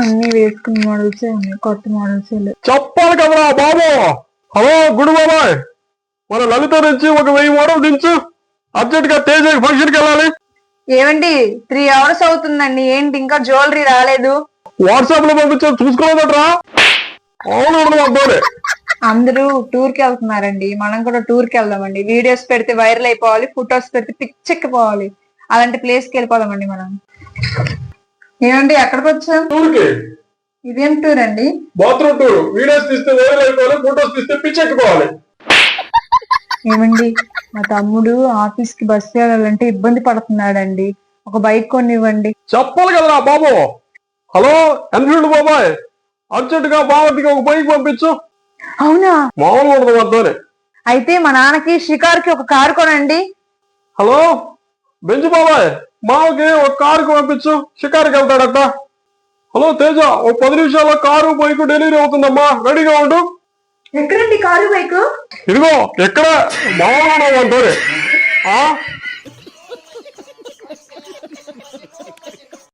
అన్ని వేసుకున్న మోడల్స్ ఉన్నాయి. కొత్త మోడల్స్ చెప్పాలి కదరా బాబు. హలో గుడి బాబాయ్. మన లలిత నుంచి ఒక వెయ్యి మోడల్ దించు. అర్జెంట్గా తేజ ఫంక్షన్కి వెళ్ళాలి. ఏమండి త్రీ అవర్స్ అవుతుందండి. ఏంటి ఇంకా జ్యువెలరీ రాలేదు? వాట్సాప్లో పంపించా చూసుకోలేదట్రా. అవును అందరూ టూర్కి వెళ్తున్నారండి. మనం కూడా టూర్కి వెళ్దామండి. వీడియోస్ పెడితే వైరల్ అయిపోవాలి ఫొటోస్ పెడితే పిచ్చెక్కిపోవాలి అలాంటి ప్లేస్కి వెళ్ళిపోదామండి మనం. ఏమండి ఎక్కడికి వచ్చాం టూర్కి. ఇదేం టూర్ అండి బాత్రూమ్ టూర్. వీడియోస్ తీస్తే వైరల్ అయిపోవాలి ఫోటోస్ తీస్తే పిచ్చెక్కిపోవాలి ఏమండి మా తమ్ముడు ఆఫీస్కి బస్సు వెళ్ళాలంటే ఇబ్బంది పడుతున్నాడండి. ఒక బైక్ కొనివ్వండి. చెప్పాలి కదరా బాబు. హలో ఎన్ఫీల్డ్ బాబాయ్. అర్జెంట్గా బావతికి ఒక బైక్ పంపించు. అవునా? మామూలు ఉండదు వద్దనే అయితే మా నాన్నకి షికార్కి ఒక కారు కొనండి. హలో బెంచ్ బాబాయ్. మావకి ఒక కారుకి పంపించు. షికారుకి వెళ్తాడట. హలో తేజ ఓ పది నిమిషాల్లో కారు బైక్ డెలివరీ అవుతుందమ్మా. రెడీగా ఉండు. ఎక్కడండి కారు బైక్? ఇదిగో ఎక్కడ? ఉండదు అంటారే